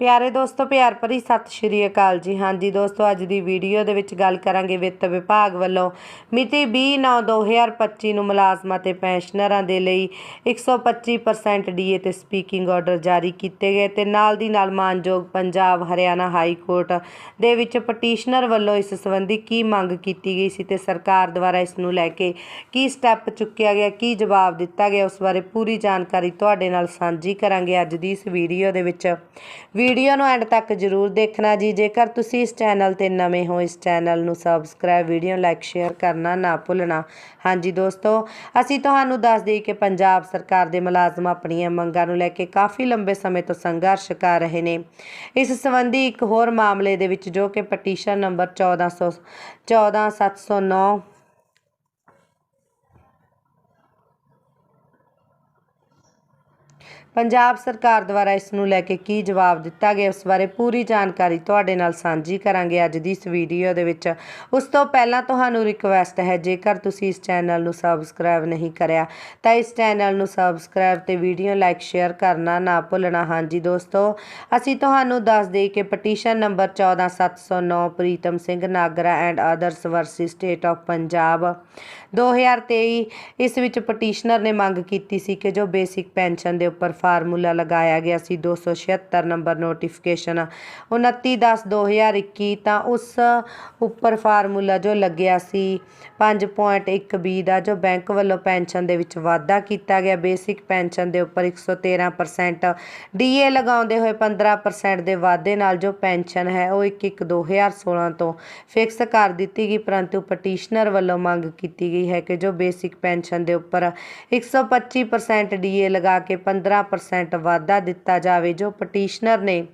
ਪਿਆਰੇ ਦੋਸਤੋ, ਪਿਆਰ ਭਰੀ ਸਤਿ ਸ਼੍ਰੀ ਅਕਾਲ ਜੀ। ਹਾਂਜੀ ਦੋਸਤੋ, ਅੱਜ ਦੀ ਵੀਡੀਓ ਦੇ ਵਿੱਚ ਗੱਲ ਕਰਾਂਗੇ ਵਿੱਤ ਵਿਭਾਗ ਵੱਲੋਂ ਮਿਤੀ 20/9/2025 ਨੂੰ ਮੁਲਾਜ਼ਮਾਂ ਤੇ ਪੈਨਸ਼ਨਰਾਂ ਦੇ ਲਈ 125% ਡੀਏ ਤੇ ਸਪੀਕਿੰਗ ਆਰਡਰ ਜਾਰੀ ਕੀਤੇ ਗਏ ਤੇ ਨਾਲ ਦੀ ਨਾਲ ਮਾਨਯੋਗ ਪੰਜਾਬ ਹਰਿਆਣਾ ਹਾਈ ਕੋਰਟ ਦੇ ਵਿੱਚ ਪਟੀਸ਼ਨਰ ਵੱਲੋਂ ਇਸ ਸੰਬੰਧੀ ਕੀ ਮੰਗ ਕੀਤੀ ਗਈ ਸੀ ਤੇ ਸਰਕਾਰ ਦੁਆਰਾ ਇਸ ਨੂੰ ਲੈ ਕੇ ਕੀ ਸਟੈਪ ਚੁੱਕਿਆ ਗਿਆ, ਕੀ ਜਵਾਬ ਦਿੱਤਾ ਗਿਆ, ਉਸ ਬਾਰੇ ਪੂਰੀ ਜਾਣਕਾਰੀ ਤੁਹਾਡੇ ਨਾਲ ਸਾਂਝੀ ਕਰਾਂਗੇ ਅੱਜ ਦੀ ਇਸ ਵੀਡੀਓ ਦੇ ਵਿੱਚ। ਵੀਡੀਓ ਨੂੰ ਐਂਡ ਤੱਕ ਜਰੂਰ ਦੇਖਣਾ ਜੀ। ਜੇਕਰ ਤੁਸੀਂ ਇਸ ਚੈਨਲ ਤੇ ਨਵੇਂ ਹੋ, ਇਸ ਚੈਨਲ ਨੂੰ ਸਬਸਕ੍ਰਾਈਬ, ਵੀਡੀਓ ਲਾਈਕ, ਸ਼ੇਅਰ ਕਰਨਾ ਨਾ ਭੁੱਲਣਾ। ਹਾਂਜੀ ਦੋਸਤੋ, ਅਸੀਂ ਤੁਹਾਨੂੰ ਦੱਸ ਦਈਏ ਕਿ ਪੰਜਾਬ ਸਰਕਾਰ ਦੇ ਮੁਲਾਜ਼ਮ ਆਪਣੀਆਂ ਮੰਗਾਂ ਨੂੰ ਲੈ ਕੇ ਕਾਫੀ ਲੰਬੇ ਸਮੇਂ ਤੋਂ ਸੰਘਰਸ਼ ਕਰ ਰਹੇ ਨੇ। ਇਸ ਸੰਬੰਧੀ ਇੱਕ ਹੋਰ ਮਾਮਲੇ ਦੇ ਵਿੱਚ ਜੋ ਕਿ ਪਟੀਸ਼ਨ ਨੰਬਰ 1400 14709 ਪੰਜਾਬ ਸਰਕਾਰ ਦੁਆਰਾ ਇਸ ਨੂੰ ਲੈ ਕੇ ਕੀ ਜਵਾਬ ਦਿੱਤਾ ਗਿਆ, ਉਸ ਬਾਰੇ ਪੂਰੀ ਜਾਣਕਾਰੀ ਤੁਹਾਡੇ ਨਾਲ ਸਾਂਝੀ ਕਰਾਂਗੇ ਅੱਜ ਦੀ ਇਸ ਵੀਡੀਓ ਦੇ ਵਿੱਚ। ਉਸ ਤੋਂ ਪਹਿਲਾਂ ਤੁਹਾਨੂੰ ਰਿਕਵੈਸਟ ਹੈ, ਜੇਕਰ ਤੁਸੀਂ ਇਸ ਚੈਨਲ ਨੂੰ ਸਬਸਕ੍ਰਾਈਬ ਨਹੀਂ ਕਰਿਆ, ਤਾਂ ਇਸ ਚੈਨਲ ਨੂੰ ਸਬਸਕ੍ਰਾਈਬ ਤੇ ਵੀਡੀਓ ਲਾਈਕ ਸ਼ੇਅਰ ਕਰਨਾ ਨਾ ਭੁੱਲਣਾ। ਹਾਂਜੀ ਦੋਸਤੋ, ਅਸੀਂ ਤੁਹਾਨੂੰ ਦੱਸ ਦੇਈ ਕਿ petition number 14709 Pritam Singh Nagra and others versus state of Punjab 2023 ਇਸ ਵਿੱਚ ਪਟੀਸ਼ਨਰ ਨੇ ਮੰਗ ਕੀਤੀ ਸੀ ਕਿ ਜੋ ਬੇਸਿਕ ਪੈਨਸ਼ਨ ਦੇ ਉੱਪਰ ਫਾਰਮੂਲਾ ਲਗਾਇਆ ਗਿਆ ਸੀ 276 ਨੰਬਰ ਨੋਟੀਫਿਕੇਸ਼ਨ। 29/10/2021 ਤਾਂ ਉਸ ਉੱਪਰ ਫਾਰਮੂਲਾ ਜੋ ਲੱਗਿਆ ਸੀ 5.1 ਬੀ ਦਾ, ਜੋ ਬੈਂਕ ਵੱਲੋਂ ਪੈਨਸ਼ਨ ਦੇ ਵਿੱਚ ਵਾਧਾ ਕੀਤਾ ਗਿਆ। ਬੇਸਿਕ ਪੈਨਸ਼ਨ ਦੇ ਉੱਪਰ 113% ਡੀਏ ਲਗਾਉਂਦੇ ਹੋਏ 15% ਦੇ ਵਾਧੇ ਨਾਲ ਜੋ ਪੈਨਸ਼ਨ ਹੈ, ਉਹ 1/1/2016 ਤੋਂ ਫਿਕਸ ਕਰ ਦਿੱਤੀ ਗਈ, ਪਰੰਤੂ ਪਟੀਸ਼ਨਰ ਵੱਲੋਂ ਮੰਗ ਕੀਤੀ ਗਈ ਹੈ ਕਿ ਜੋ ਬੇਸਿਕ ਪੈਨਸ਼ਨ ਦੇ ਉੱਪਰ 125% ਡੀਏ ਲਗਾ ਕੇ 15% ਵਾਧਾ ਦਿੱਤਾ ਜਾਵੇ ਜੋ ਪਟੀਸ਼ਨਰ ਨੇ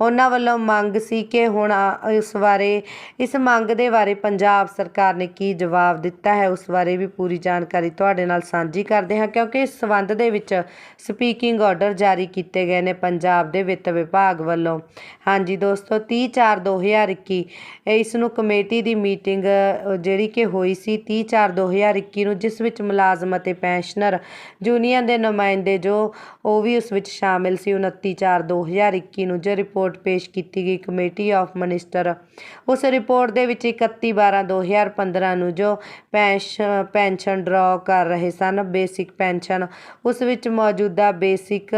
ਉਹਨਾਂ ਵੱਲੋਂ ਮੰਗ ਸੀ ਕਿ ਹੁਣ ਇਸ ਬਾਰੇ, ਇਸ ਮੰਗ ਦੇ ਬਾਰੇ ਪੰਜਾਬ ਸਰਕਾਰ ਨੇ ਕੀ ਜਵਾਬ ਦਿੱਤਾ ਹੈ, ਉਸ ਬਾਰੇ ਵੀ ਪੂਰੀ ਜਾਣਕਾਰੀ ਤੁਹਾਡੇ ਨਾਲ ਸਾਂਝੀ ਕਰਦੇ ਹਾਂ, ਕਿਉਂਕਿ ਇਸ ਸਬੰਧ ਦੇ ਵਿੱਚ ਸਪੀਕਿੰਗ ਆਰਡਰ ਜਾਰੀ ਕੀਤੇ ਗਏ ਨੇ ਪੰਜਾਬ ਦੇ ਵਿੱਤ ਵਿਭਾਗ ਵੱਲੋਂ। ਹਾਂਜੀ ਦੋਸਤੋ 30/4/2021 ਇਸ ਨੂੰ ਕਮੇਟੀ ਦੀ ਮੀਟਿੰਗ ਜਿਹੜੀ ਕਿ ਹੋਈ ਸੀ 30/4/2021 ਨੂੰ, ਜਿਸ ਵਿੱਚ ਮੁਲਾਜ਼ਮ ਅਤੇ ਪੈਨਸ਼ਨਰ ਯੂਨੀਅਨ ਦੇ ਨੁਮਾਇੰਦੇ ਜੋ, ਉਹ ਵੀ ਉਸ ਵਿੱਚ ਸ਼ਾਮਿਲ ਸੀ 29/4/2021 ਨੂੰ, ਜੋ ਰਿਪੋਰਟ ਪੇਸ਼ ਕੀਤੀ ਗਈ ਕਮੇਟੀ ਆਫ ਮਿਨਿਸਟਰ। ਉਸ ਰਿਪੋਰਟ ਦੇ ਵਿੱਚ 31/12/2015 ਨੂੰ ਜੋ ਪੈਨਸ਼ਨ ਡਰਾ ਕਰ ਰਹੇ ਸਨ, ਬੇਸਿਕ ਪੈਨਸ਼ਨ, ਉਸ ਵਿੱਚ ਮੌਜੂਦਾ ਬੇਸਿਕ,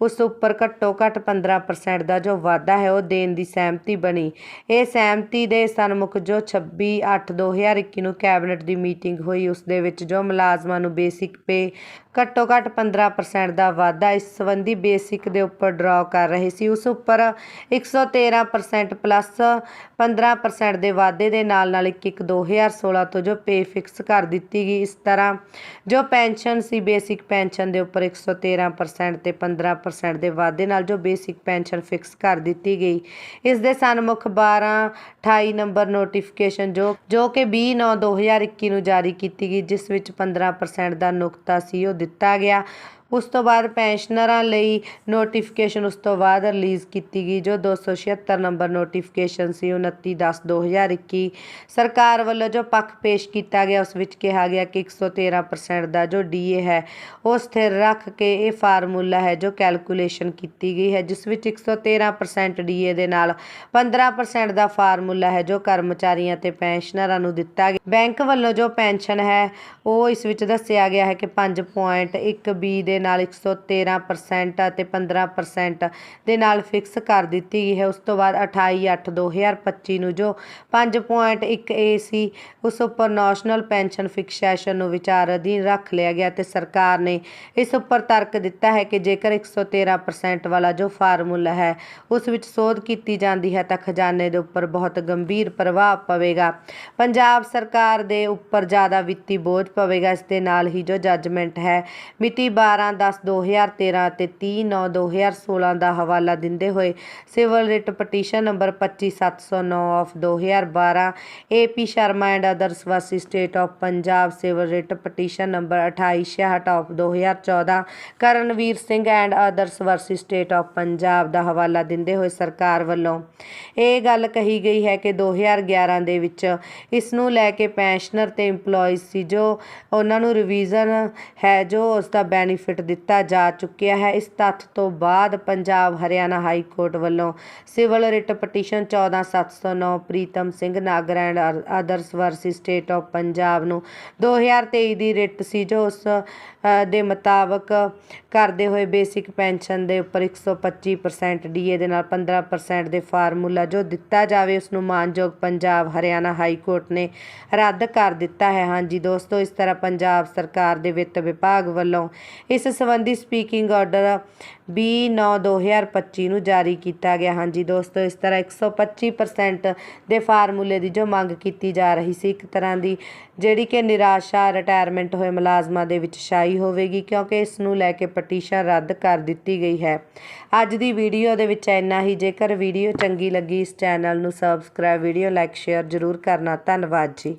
ਉਸ ਉੱਪਰ ਘੱਟੋ ਘੱਟ 15% ਦਾ ਜੋ ਵਾਧਾ ਹੈ, ਉਹ ਦੇਣ ਦੀ ਸਹਿਮਤੀ ਬਣੀ। ਇਹ ਸਹਿਮਤੀ ਦੇ ਸਨਮੁਖ ਜੋ 26/8/2021 ਨੂੰ ਕੈਬਨਿਟ ਦੀ ਮੀਟਿੰਗ ਹੋਈ, ਉਸ ਦੇ ਵਿੱਚ ਜੋ ਮੁਲਾਜ਼ਮਾਂ ਨੂੰ ਬੇਸਿਕ ਪੇ ਘੱਟੋ ਘੱਟ 15% ਦਾ ਵਾਧਾ ਇਸ ਸੰਬੰਧੀ ਬੇਸਿਕ ਦੇ ਉੱਪਰ ਡਰਾ ਕਰ ਰਹੇ ਸੀ। ਉਸ ਉੱਪਰ 113% ਪਲੱਸ 15% ਦੇ ਵਾਧੇ ਦੇ ਨਾਲ ਨਾਲ 1/1/2016 ਤੋਂ ਜੋ ਪੇ ਫਿਕਸ ਕਰ ਦਿੱਤੀ ਗਈ ਇਸ ਤਰ੍ਹਾਂ, ਜੋ ਪੈਨਸ਼ਨ ਸੀ, ਬੇਸਿਕ ਪੈਨਸ਼ਨ ਦੇ ਉੱਪਰ 113% ਤੇ 15% ਦੇ ਵਾਧੇ ਨਾਲ ਜੋ ਬੇਸਿਕ ਪੈਨਸ਼ਨ ਫਿਕਸ ਕਰ ਦਿੱਤੀ ਗਈ। ਇਸ ਦੇ ਸਨਮੁਖ 12 28 ਨੰਬਰ ਨੋਟੀਫਿਕੇਸ਼ਨ ਜੋ ਜੋ ਕਿ 20/9/2021 ਨੂੰ ਜਾਰੀ ਕੀਤੀ ਗਈ, ਜਿਸ ਵਿੱਚ 15% ਦਾ ਨੁਕਤਾ ਸੀ, ਉਹ ਦਿੱਤਾ ਗਿਆ ਉਸ ਤੋਂ ਬਾਅਦ ਪੈਨਸ਼ਨਰਾਂ ਲਈ ਨੋਟੀਫਿਕੇਸ਼ਨ ਉਸ ਤੋਂ ਬਾਅਦ ਰਿਲੀਜ਼ ਕੀਤੀ ਗਈ, ਜੋ 276 ਨੰਬਰ ਨੋਟੀਫਿਕੇਸ਼ਨ ਸੀ 29/10/2021 ਸਰਕਾਰ ਵੱਲੋਂ ਜੋ ਪੱਖ ਪੇਸ਼ ਕੀਤਾ ਗਿਆ, ਉਸ ਵਿੱਚ ਕਿਹਾ ਗਿਆ ਕਿ 113% ਦਾ ਜੋ ਡੀਏ ਹੈ, ਉਹ ਸਥਿਰ ਰੱਖ ਕੇ ਇਹ ਫਾਰਮੂਲਾ ਹੈ ਜੋ ਕੈਲਕੂਲੇਸ਼ਨ ਕੀਤੀ ਗਈ ਹੈ, ਜਿਸ ਵਿੱਚ 113% ਡੀਏ ਦੇ ਨਾਲ 15% ਦਾ ਫਾਰਮੂਲਾ ਹੈ ਜੋ ਕਰਮਚਾਰੀਆਂ ਤੇ ਪੈਨਸ਼ਨਰਾਂ ਨੂੰ ਦਿੱਤਾ ਗਿਆ। ਬੈਂਕ ਵੱਲੋਂ ਜੋ ਪੈਨਸ਼ਨ ਹੈ, ਉਹ ਇਸ ਵਿੱਚ ਦੱਸਿਆ ਗਿਆ ਹੈ ਕਿ 5.1 ਬੀ ਦੇ ਨਾਲ 113% ਅਤੇ 15% ਦੇ ਨਾਲ ਫਿਕਸ ਕਰ ਦਿੱਤੀ ਗਈ ਹੈ। ਉਸ ਤੋਂ ਬਾਅਦ 28/8/2025 ਨੂੰ ਜੋ 5.1 ਏ ਸੀ, ਉਸ ਉੱਪਰ ਨੈਸ਼ਨਲ ਪੈਨਸ਼ਨ ਫਿਕਸੇਸ਼ਨ ਨੂੰ ਵਿਚਾਰ ਅਧੀਨ ਰੱਖ ਲਿਆ ਗਿਆ ਤੇ ਸਰਕਾਰ ਨੇ ਇਸ ਉੱਪਰ ਤਰਕ ਦਿੱਤਾ ਹੈ ਕਿ ਜੇਕਰ 113% ਵਾਲਾ ਜੋ ਫਾਰਮੂਲਾ ਹੈ, ਉਸ ਵਿੱਚ ਸੋਧ ਕੀਤੀ ਜਾਂਦੀ ਹੈ ਤਾਂ ਖਜ਼ਾਨੇ ਦੇ ਉੱਪਰ ਬਹੁਤ ਗੰਭੀਰ ਪ੍ਰਭਾਵ ਪਵੇਗਾ। ਪੰਜਾਬ ਸਰਕਾਰ ਦੇ ਉੱਪਰ ਜ਼ਿਆਦਾ ਵਿੱਤੀ ਬੋਝ ਪਵੇਗਾ। ਇਸ ਦੇ ਨਾਲ ਹੀ ਜੋ ਜੱਜਮੈਂਟ ਹੈ, ਮਿਤੀ 12/10/2013 ਅਤੇ 30/9/2016 ਦਾ ਹਵਾਲਾ ਦਿੰਦੇ ਹੋਏ civil writ petition number 25709 of 2012 AP Sharma and others versus state of Punjab civil writ petition number 2866 of 2014 Karanveer Singh and others versus state of Punjab ਦਾ ਹਵਾਲਾ ਦਿੰਦੇ ਹੋਏ ਸਰਕਾਰ ਵੱਲੋਂ ਇਹ ਗੱਲ ਕਹੀ ਗਈ ਹੈ ਕਿ 2011 ਦੇ ਵਿੱਚ ਇਸ ਨੂੰ ਲੈ ਕੇ ਪੈਨਸ਼ਨਰ ਤੇ EMPLOYEES ਸੀ ਜੋ ਉਹਨਾਂ ਨੂੰ ਰਿਵੀਜ਼ਨ ਹੈ ਜੋ ਉਸ ਦਾ ਬੈਨੀਫਿਟ ਬੈਨੀਫਿਟ ਦਿੱਤਾ ਜਾ ਚੁੱਕਿਆ ਹੈ। ਇਸ ਤੱਥ ਤੋਂ ਬਾਅਦ ਪੰਜਾਬ ਹਰਿਆਣਾ ਹਾਈ ਕੋਰਟ ਵੱਲੋਂ civil writ petition 14709 Pritam Singh Nagra and others versus state of Punjab ਨੂੰ 2023 ਦੀ ਰਿਟ ਸੀ, ਜੋ ਉਸ ਦੇ ਮੁਤਾਬਕ ਕਰਦੇ ਹੋਏ ਬੇਸਿਕ ਪੈਨਸ਼ਨ ਦੇ ਉੱਪਰ 125% ਡੀਏ ਦੇ ਨਾਲ 15% ਦੇ ਫਾਰਮੂਲਾ ਜੋ ਦਿੱਤਾ ਜਾਵੇ, ਉਸ ਨੂੰ ਮਾਨਯੋਗ ਪੰਜਾਬ ਹਰਿਆਣਾ ਹਾਈ ਕੋਰਟ ਨੇ ਰੱਦ ਕਰ ਦਿੱਤਾ ਹੈ। ਹਾਂਜੀ ਦੋਸਤੋ, ਇਸ ਤਰ੍ਹਾਂ ਪੰਜਾਬ ਸਰਕਾਰ ਦੇ ਵਿੱਤ ਵਿਭਾਗ ਵੱਲੋਂ ਇਸ ਇਸ ਸੰਬੰਧੀ ਸਪੀਕਿੰਗ ਆਰਡਰ 20/9/2025 ਨੂੰ ਜਾਰੀ ਕੀਤਾ ਗਿਆ। ਹਾਂਜੀ ਦੋਸਤੋ, ਇਸ ਤਰ੍ਹਾਂ 125% ਦੇ ਫਾਰਮੂਲੇ ਦੀ ਜੋ ਮੰਗ ਕੀਤੀ ਜਾ ਰਹੀ ਸੀ, ਇੱਕ ਤਰ੍ਹਾਂ ਦੀ ਜਿਹੜੀ ਕਿ ਨਿਰਾਸ਼ਾ ਰਿਟਾਇਰਮੈਂਟ ਹੋਏ ਮੁਲਾਜ਼ਮਾਂ ਦੇ ਵਿੱਚ ਛਾਈ ਹੋਵੇਗੀ ਕਿਉਂਕਿ ਇਸ ਨੂੰ ਲੈ ਕੇ ਪਟੀਸ਼ਨ ਰੱਦ ਕਰ ਦਿੱਤੀ ਗਈ ਹੈ। ਅੱਜ ਦੀ ਵੀਡੀਓ ਦੇ ਵਿੱਚ ਇੰਨਾ ਹੀ। ਜੇਕਰ ਵੀਡੀਓ ਚੰਗੀ ਲੱਗੀ, ਇਸ ਚੈਨਲ ਨੂੰ ਸਬਸਕ੍ਰਾਈਬ ਵੀਡੀਓ ਲਾਈਕ ਸ਼ੇਅਰ ਜ਼ਰੂਰ ਕਰਨਾ। ਧੰਨਵਾਦ ਜੀ।